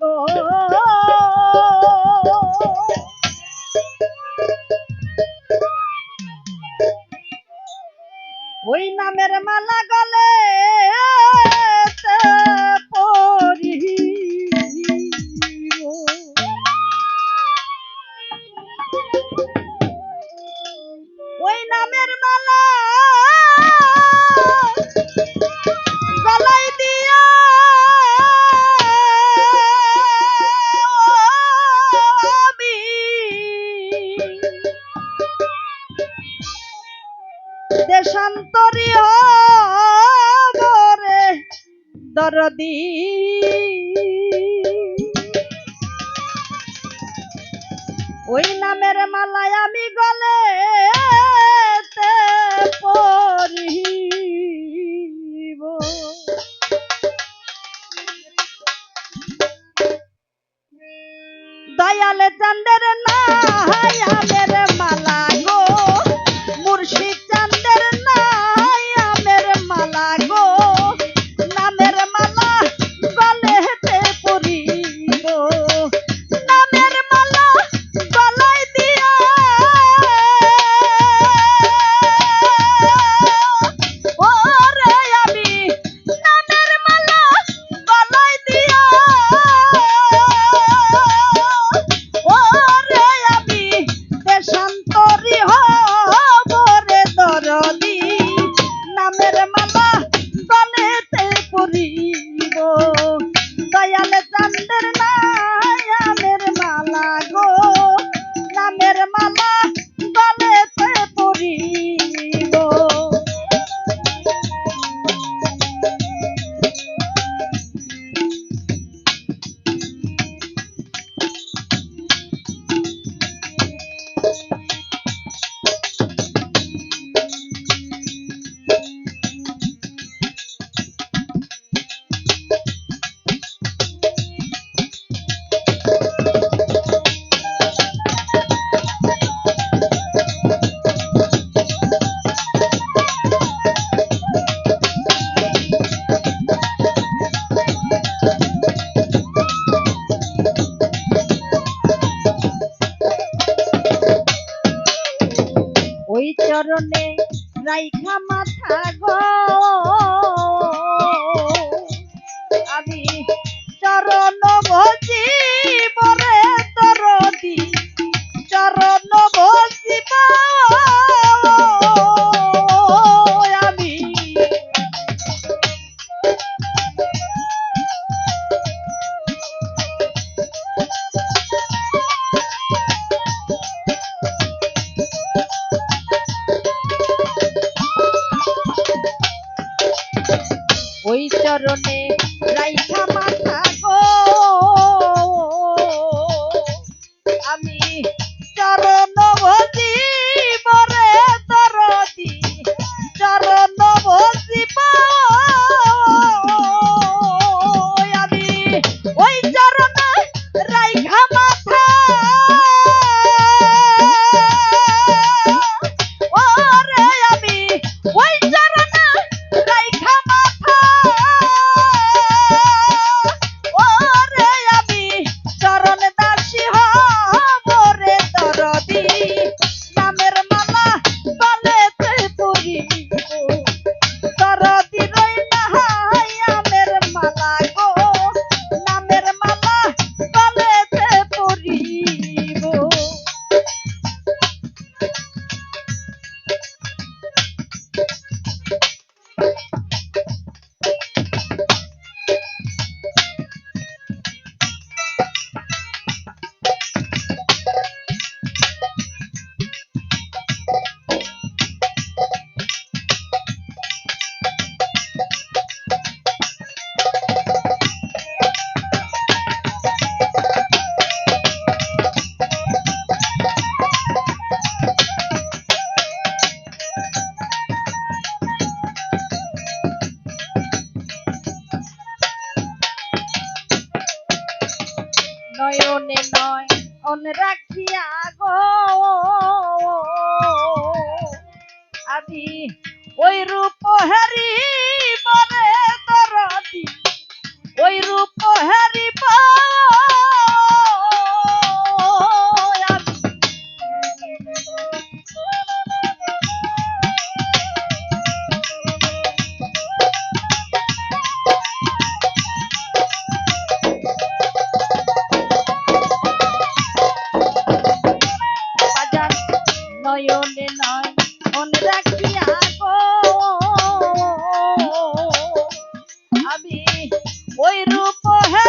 গো ওই নামের মালা গলে। দরদি। ওই নামের মালায় আমি গলে দয়াল চন্দ্র না হায়া মেরে চরণে নয়নে নয় অন রাখিয়া গো। আমি ওই রূপ হারি বরে দরদি ওই রূপ হারি ওই রূপ হারি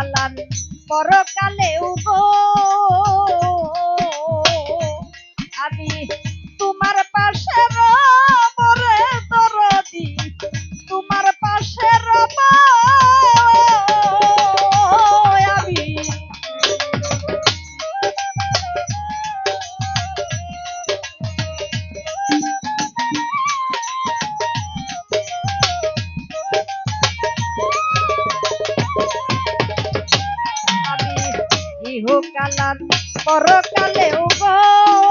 ইহকালান পরকালেও গো ইহকালার পরকালেও গো।